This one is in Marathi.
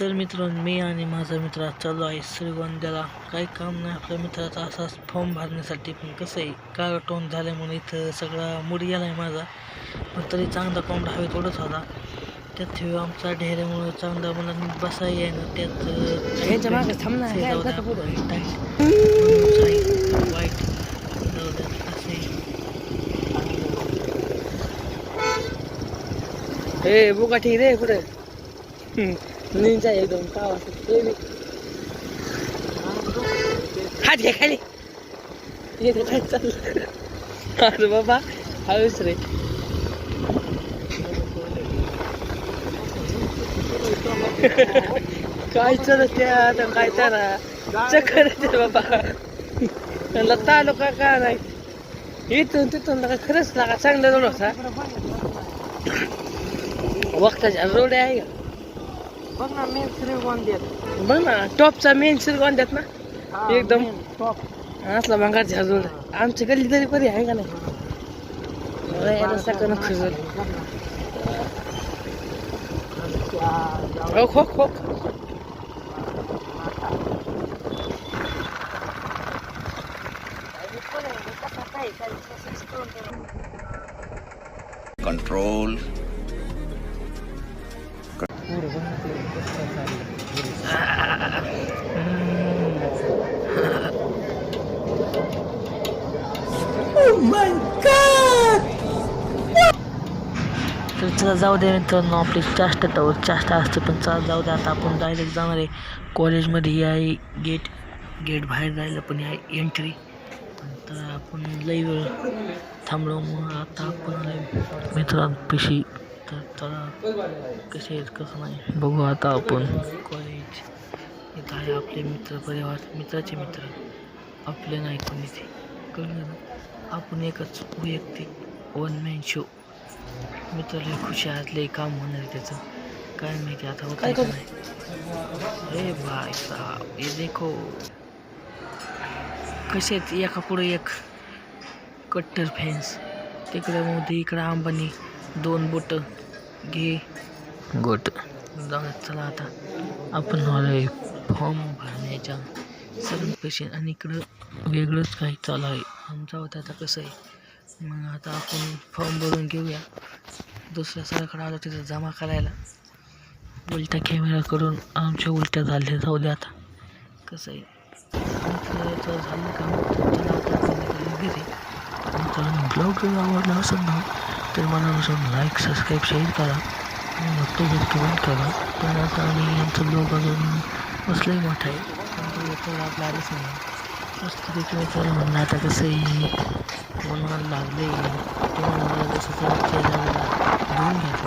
तर मित्रांनो मी आणि माझा मित्र चाललो आहे श्रीगोंद्याला. काही काम नाही आपल्या मित्राचा असाच फॉर्म भरण्यासाठी. पण कसं आहे काळ टोन झाल्यामुळे इथं सगळा मूड गेला आहे माझा. पण तरी चांगला काउंट हवे थोडंच होता. त्यात हे आमचा ढेऱ्यामुळं चांगला मला बसाई आहे ना त्यात वाईट. हे बुगाठी रे पुढे निंजा एकदम का वाटत ते बी. हात घे खाली काय चाललं अरे बाबा हळूच रे काय त्या काय चक्कर येते बाबा त्यांना तालुका का नाही इथून तिथून लागा खरंच लागा चांगला रोड होता वक्ताच्या रोड आहे का बघ ना मेन श्रीगोंद्यात बघ ना टॉपचा मेन श्रीगोंद्यात ना? एकदम. असला भंगारचा रोड आमची गल्ली तरी कधी आहे का नाही? सकाळ खजूर हो हो हो. Control. Oh तर चला जाऊ दे मित्रांनो आपली चाष्टा तर चाष्टा असते पण चला जाऊ दे आता आपण डायरेक्ट जाणार आहे. कॉलेजमध्ये ही आहे गेट गेट बाहेर जायला पण आहे एंट्री तर आपण लई वेळ थांबलो मग आता आपण लई तर चला कसे आहेत कसं नाही बघू आता आपण. कॉलेज इथं आहे आपले मित्र परिवार मित्राचे मित्र. आपले नाही कोणी ते कळलं ना? आपण एकच वैयक्तिक वन मॅन शो मित्राला खुशी असले काम होणार आहे त्याचं. काय माहिती आता होत काय? नाही. अरे भाई साहब ये देखो. कसे आहेत? एका पुढे एक कट्टर फॅन्स तिकडे मोदी इकडे अंबानी. दोन बोट घे. गोट. चला आता. आपण फॉर्म भरण्याच्या. सर्व पैसे आणि इकडं वेगळंच काही चालू आहे. आमचा होता आता कसं आहे? मग आता आपण फॉर्म भरून घेऊया. दुसऱ्या सरकडं आलो तिथं जमा करायला. उलट्या कॅमेरा करून आमच्या उलट्या झाल्या. जाऊ द्या आता. कसं आहे? आमचं झालं काम. घरी ब्लॉग जर आवडला असेल ना तर मनापासून लाईक सबस्क्राईब शेअर करा. आणि नक्की जर कमेंट करा. पण आता आम्ही आमचं ब्लॉग अजून असलंही मोठं आहे. पण तो येतो आपला आलंच नाही. मस्त देखील चला म्हणणं आता कसंही फोन मनाला लागले ते मला जसं तर धुवून घ्यायचं